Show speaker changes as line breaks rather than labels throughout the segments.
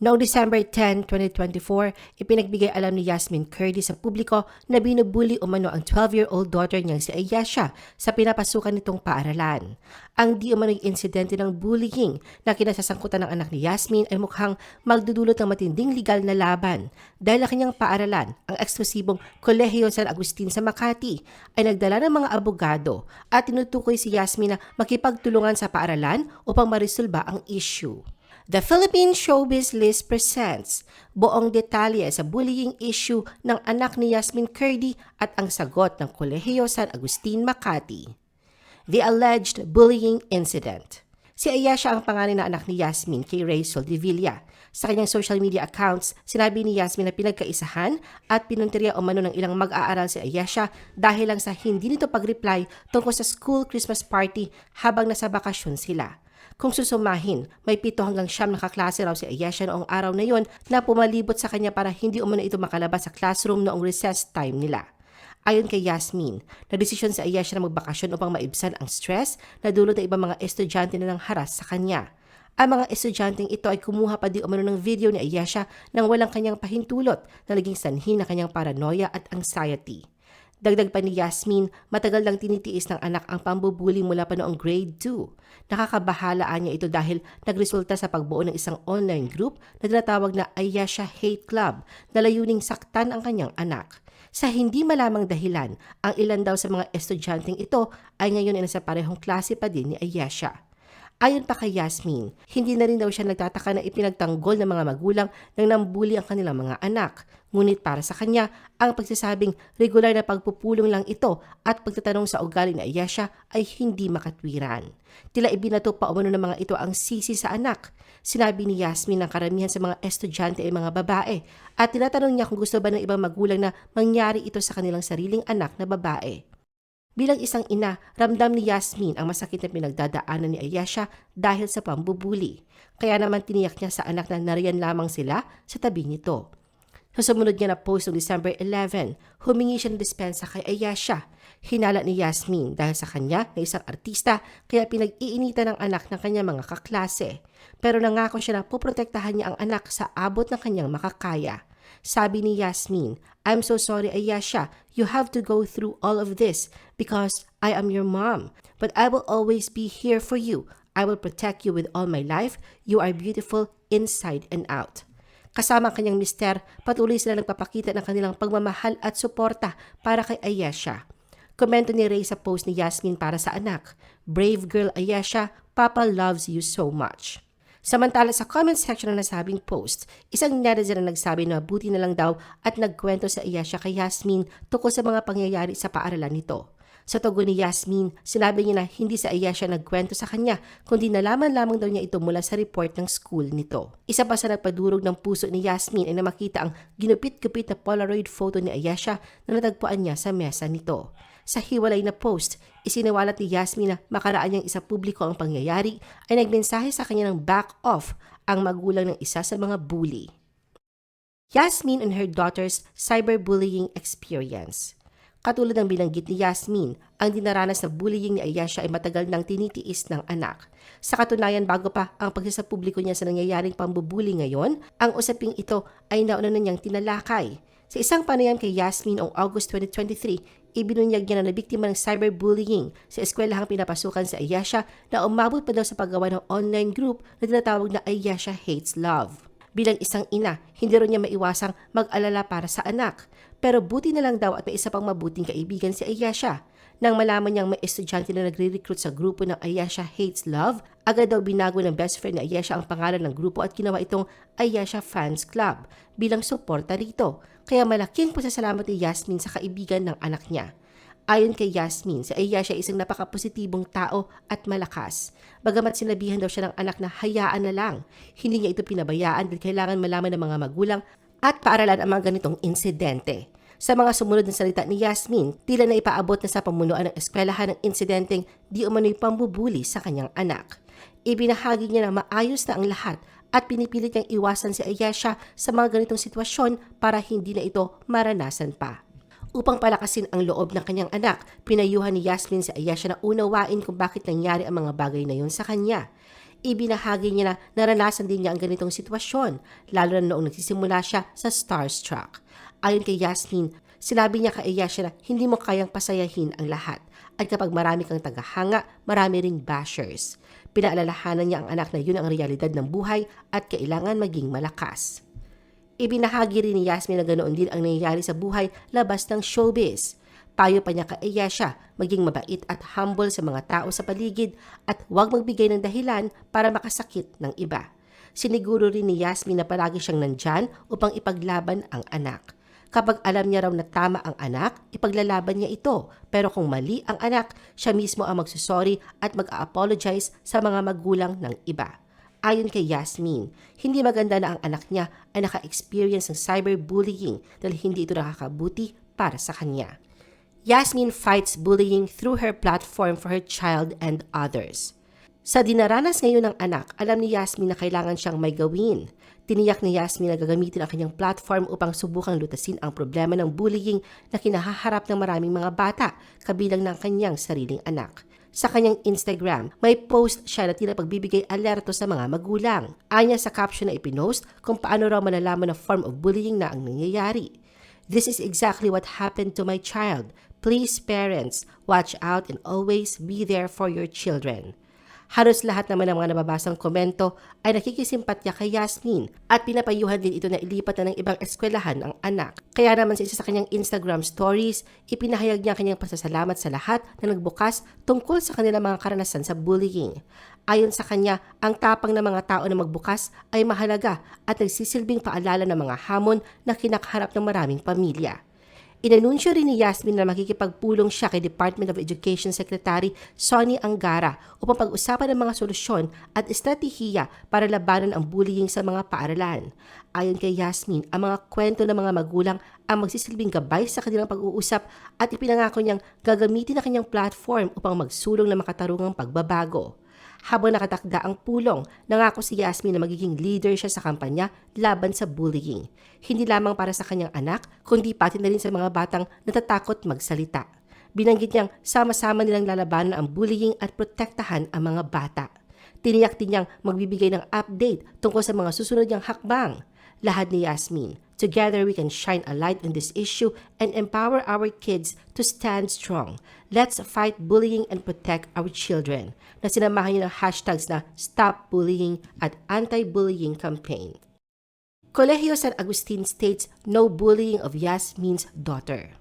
Noong December 10, 2024, ipinagbigay alam ni Yasmin Curdy sa publiko na binubuli umano ang 12-year-old daughter niyang si Ayesha sa pinapasukan nitong paaralan. Ang di umano'y insidente ng bullying na kinasasangkutan ng anak ni Yasmin ay mukhang magdudulot ng matinding legal na laban dahil ang kanyang paaralan, ang eksklusibong Kolehiyo San Agustin sa Makati, ay nagdala ng mga abogado at tinutukoy si Yasmin na makipagtulungan sa paaralan upang marisolba ang issue. The Philippine Showbiz List presents buong detalye sa bullying issue ng anak ni Yasmin Curdy at ang sagot ng Kolehiyo San Agustin Makati. The alleged bullying incident. Si Ayesha ang pangalan na anak ni Yasmin kay Ray Soldevilla. Sa kanyang social media accounts, sinabi ni Yasmin na pinagkaisahan at pinunteriya umano ng ilang mag-aaral si Ayesha dahil lang sa hindi nito pag-reply tungkol sa school Christmas party habang nasa bakasyon sila. Kung susumahin, may pito hanggang siyam na kaklase raw si Ayesha noong araw na yon na pumalibot sa kanya para hindi umano ito makalabas sa classroom noong recess time nila. Ayon kay Yasmin, nagdesisyon si Ayesha na magbakasyon upang maibsan ang stress na dulot ng ibang mga estudyante na nang haras sa kanya. Ang mga estudyanteng ito ay kumuha pa di umano ng video ni Ayesha nang walang kanyang pahintulot na naging sanhi na kanyang paranoia at anxiety. Dagdag pa ni Yasmin, matagal lang tinitiis ng anak ang pambubuli mula pa noong grade 2. Nakakabahalaan niya ito dahil nagresulta sa pagbuo ng isang online group na tinatawag na Ayesha Hate Club na layuning saktan ang kanyang anak. Sa hindi malamang dahilan, ang ilan daw sa mga estudyanteng ito ay ngayon ay nasa parehong klase pa din ni Ayesha. Ayon pa kay Yasmin, hindi na rin daw siya nagtataka na ipinagtanggol ng mga magulang nang nambuli ang kanilang mga anak. Ngunit para sa kanya, ang pagsasabing regular na pagpupulong lang ito at pagtatanong sa ugali ni Ayesha ay hindi makatwiran. Tila ibinato pa umano ng mga ito ang sisi sa anak. Sinabi ni Yasmin na karamihan sa mga estudyante ay mga babae at tinatanong niya kung gusto ba ng ibang magulang na mangyari ito sa kanilang sariling anak na babae. Bilang isang ina, ramdam ni Yasmin ang masakit na pinagdadaanan ni Ayesha dahil sa pambubuli. Kaya naman tiniyak niya sa anak na nariyan lamang sila sa tabi nito. Sa sumunod niya na post noong December 11, humingi siya ng dispensa kay Ayesha. Hinala ni Yasmin dahil sa kanya na isang artista kaya pinag-iinitan ng anak ng kanyang mga kaklase. Pero nangako siya na puprotektahan niya ang anak sa abot ng kanyang makakaya. Sabi ni Yasmin, I'm so sorry Ayesha, you have to go through all of this because I am your mom. But I will always be here for you. I will protect you with all my life. You are beautiful inside and out. Kasama ang kanyang mister, patuloy sila nagpapakita ng kanilang pagmamahal at suporta para kay Ayesha. Komento ni Ray sa post ni Yasmin para sa anak, Brave girl Ayesha, Papa loves you so much. Samantala sa comment section ng nasabing post, isang netizen na nagsabi na buti na lang daw at nagkwento sa Ayesha kay Yasmin tungkol sa mga pangyayari sa paaralan nito. Sa tugon ni Yasmin, sinabi niya na hindi sa Ayesha nagkwento sa kanya, kundi nalaman lamang daw niya ito mula sa report ng school nito. Isa pa sa nagpadurog ng puso ni Yasmin ay na makita ang ginupit-gupit na Polaroid photo ni Ayesha na natagpuan niya sa mesa nito. Sa hiwalay na post, isiniwalat ni Yasmin na makaraan niyang isa publiko ang pangyayari ay nagmensahe sa kanya ng back off ang magulang ng isa sa mga bully. Yasmin and her daughter's cyberbullying experience. Katulad ng binanggit ni Yasmin, ang dinaranas na bullying ni Ayesha ay matagal nang tinitiis ng anak. Sa katunayan, bago pa ang pagsasapubliko niya sa nangyayaring pambubuli ngayon, ang usaping ito ay nauna na niyang tinalakay. Sa isang panayam kay Yasmin noong August 2023, ibinunyag niya na nabiktima ng cyberbullying sa eskwelahang pinapasukan sa Ayesha na umabot pa daw sa paggawa ng online group na tinatawag na Ayesha Hates Love. Bilang isang ina, hindi rin niya maiwasang mag-alala para sa anak. Pero buti na lang daw at may isa pang mabuting kaibigan si Ayesha. Nang malaman niyang may estudyante na nagre-recruit sa grupo ng Ayesha Hates Love, agad daw binago ng best friend ni Ayesha ang pangalan ng grupo at ginawa itong Ayesha Fans Club bilang suporta rito. Kaya malaking pasasalamat ni Yasmin sa kaibigan ng anak niya. Ayon kay Yasmin, si Ayesha ay isang napakapositibong tao at malakas. Bagamat sinabihan daw siya ng anak na hayaan na lang, hindi niya ito pinabayaan dahil kailangan malaman ng mga magulang at paaralan ang mga ganitong insidente. Sa mga sumunod na salita ni Yasmin, tila na ipaabot na sa pamunuan ng eskwelahan ng insidenteng di umano'y pambubuli sa kanyang anak. Ibinahagi niya na maayos na ang lahat at pinipilit niyang iwasan si Ayesha sa mga ganitong sitwasyon para hindi na ito maranasan pa. Upang palakasin ang loob ng kanyang anak, pinayuhan ni Yasmin si Ayesha na unawain kung bakit nangyari ang mga bagay na yun sa kanya. Ibinahagi niya na naranasan din niya ang ganitong sitwasyon, lalo na noong nagsisimula siya sa Starstruck. Ayon kay Yasmin, sinabi niya kay Ayesha na hindi mo kayang pasayahin ang lahat at kapag marami kang tagahanga, marami ring bashers. Pinaalalahanan niya ang anak na yun ang realidad ng buhay at kailangan maging malakas. Ibinahagi rin ni Yasmin na ganoon din ang nangyayari sa buhay labas ng showbiz. Payo pa niya kay Ayesha maging mabait at humble sa mga tao sa paligid at huwag magbigay ng dahilan para makasakit ng iba. Siniguro rin ni Yasmin na palagi siyang nandyan upang ipaglaban ang anak. Kapag alam niya raw na tama ang anak, ipaglalaban niya ito. Pero kung mali ang anak, siya mismo ang magsusorry at mag-apologize sa mga magulang ng iba. Ayon kay Yasmin, hindi maganda na ang anak niya ay naka-experience ng cyberbullying dahil hindi ito nakakabuti para sa kanya. Yasmin fights bullying through her platform for her child and others. Sa dinaranas ngayon ng anak, alam ni Yasmin na kailangan siyang may gawin. Tiniyak ni Yasmin na gagamitin ang kanyang platform upang subukang lutasin ang problema ng bullying na kinahaharap ng maraming mga bata, kabilang ng kanyang sariling anak. Sa kanyang Instagram, may post siya na tila pagbibigay alerto sa mga magulang. Anya sa caption na ipinost kung paano raw malalaman na form of bullying na ang nangyayari. This is exactly what happened to my child. Please parents, watch out and always be there for your children. Halos lahat naman ng mga nababasang komento ay nakikisimpatya kay Yasmin at pinapayuhan din ito na ilipat na ng ibang eskwelahan ang anak. Kaya naman sa isa sa kanyang Instagram stories, ipinahayag niya kanyang pasasalamat sa lahat na nagbukas tungkol sa kanilang mga karanasan sa bullying. Ayon sa kanya, ang tapang ng mga tao na magbukas ay mahalaga at nagsisilbing paalala ng mga hamon na kinakaharap ng maraming pamilya. Inanunsyo rin ni Yasmin na makikipagpulong siya kay Department of Education Secretary Sonny Angara upang pag-usapan ng mga solusyon at estratehiya para labanan ang bullying sa mga paaralan. Ayon kay Yasmin, ang mga kwento ng mga magulang ang magsisilbing gabay sa kanilang pag-uusap at ipinangako niyang gagamitin ang kanyang platform upang magsulong ng makatarungang pagbabago. Habang nakatakda ang pulong, nangako si Yasmin na magiging leader siya sa kampanya laban sa bullying. Hindi lamang para sa kanyang anak, kundi pati na rin sa mga batang natatakot magsalita. Binanggit niyang sama-sama nilang lalabanan ang bullying at protektahan ang mga bata. Tiniyak din niyang magbibigay ng update tungkol sa mga susunod niyang hakbang. Lahad ni Yasmin, Together we can shine a light on this issue and empower our kids to stand strong. Let's fight bullying and protect our children. Na sinamahan niya ng hashtags na Stop Bullying at Anti-Bullying Campaign. Kolehiyo San Agustin states no bullying of Yasmin's daughter.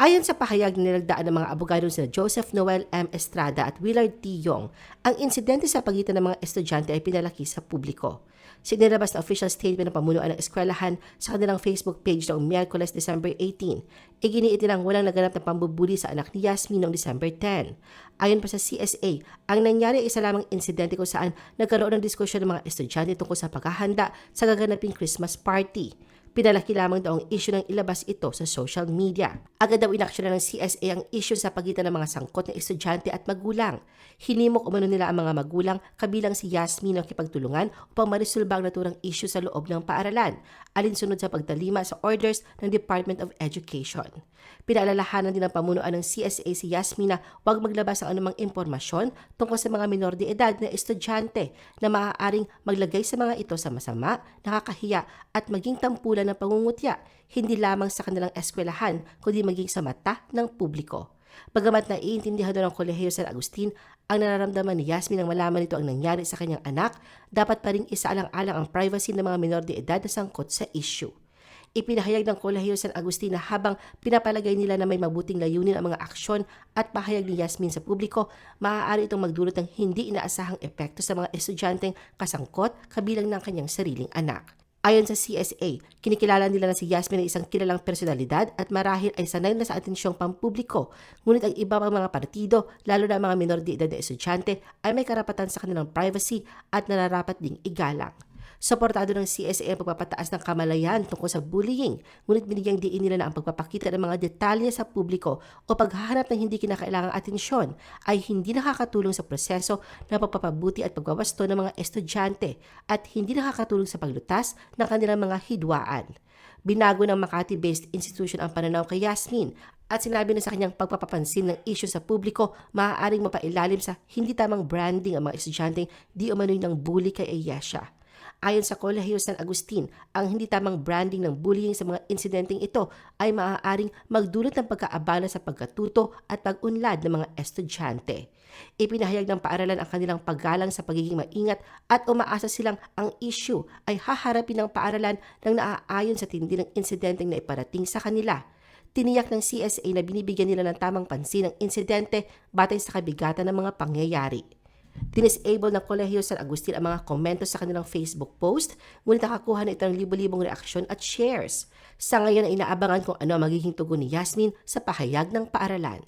Ayon sa pahayag na nilagdaan ng mga abogado sina Joseph Noel M. Estrada at Willard T. Yong, ang insidente sa pagitan ng mga estudyante ay pinalaki sa publiko. Sinilabas na official statement ng pamunuan ng eskwelahan sa kanilang Facebook page noong Miyerkules, December 18. Iginiit nilang walang naganap na pambubuli sa anak ni Yasmin noong December 10. Ayon pa sa CSA, ang nangyari ay isa lamang insidente kung saan nagkaroon ng diskusyon ng mga estudyante tungkol sa paghahanda sa gaganaping Christmas party. Pinalaki lamang daw ang issue ng ilabas ito sa social media. Agad daw inaksyon ng CSA ang issue sa pagitan ng mga sangkot ng estudyante at magulang. Hinimok umano nila ang mga magulang kabilang si Yasmin ng kipagtulungan upang marisolba ang naturang issue sa loob ng paaralan, alinsunod sa pagtalima sa orders ng Department of Education. Pinaalalahanan din ng pamunuan ng CSA si Yasmin na huwag maglabas ng anumang impormasyon tungkol sa mga minor de edad na estudyante na maaaring maglagay sa mga ito sa masama, nakakahiya at maging tampulan ng pangungutya, hindi lamang sa kanilang eskwelahan kundi maging sa mata ng publiko. Bagamat naiintindihan doon ng Kolehiyo San Agustin ang nararamdaman ni Yasmin nang malaman nito ang nangyari sa kanyang anak, dapat pa rin isaalang-alang ang privacy ng mga minor de edad na sangkot sa issue. Ipinahayag ng Kolehiyo San Agustin na habang pinapalagay nila na may mabuting layunin ang mga aksyon at pahayag ni Yasmin sa publiko, maaari itong magdulot ng hindi inaasahang epekto sa mga estudyanteng kasangkot kabilang ng kanyang sariling anak. Ayon sa CSA, kinikilala nila na si Yasmin ay isang kilalang personalidad at marahil ay sanay na sa atensyong pampubliko. Ngunit ang iba pang mga partido, lalo na mga minor de edad na estudyante, ay may karapatan sa kanilang privacy at nararapat ding igalang. Suportado ng CSA ang pagpapataas ng kamalayan tungkol sa bullying, ngunit binigyang diin nila na ang pagpapakita ng mga detalye sa publiko o paghahanap ng hindi kinakailangang atensyon ay hindi nakakatulong sa proseso ng pagpapabuti at pagwawasto ng mga estudyante at hindi nakakatulong sa paglutas ng kanilang mga hidwaan. Binago ng Makati-based institution ang pananaw kay Yasmin at sinabi na sa kanyang pagpapapansin ng issue sa publiko, maaaring mapailalim sa hindi tamang branding ang mga estudyanteng di umano'y ng bully kay Ayesha. Ayon sa Kolehiyo San Agustin, ang hindi tamang branding ng bullying sa mga insidenteng ito ay maaaring magdulot ng pagkaabala sa pagkatuto at pag-unlad ng mga estudyante. Ipinahayag ng paaralan ang kanilang paggalang sa pagiging maingat at umaasa silang ang issue ay haharapin ng paaralan ng naaayon sa tindi ng insidenteng na iparating sa kanila. Tiniyak ng CSA na binibigyan nila ng tamang pansin ang insidente batay sa kabigatan ng mga pangyayari. Dinisable ng Kolehiyo San Agustin ang mga komento sa kanilang Facebook post, ngunit nakakuha na ito ng libo-libong reaksyon at shares. Sa ngayon ay inaabangan kung ano ang magiging tugon ni Yasmin sa pahayag ng paaralan.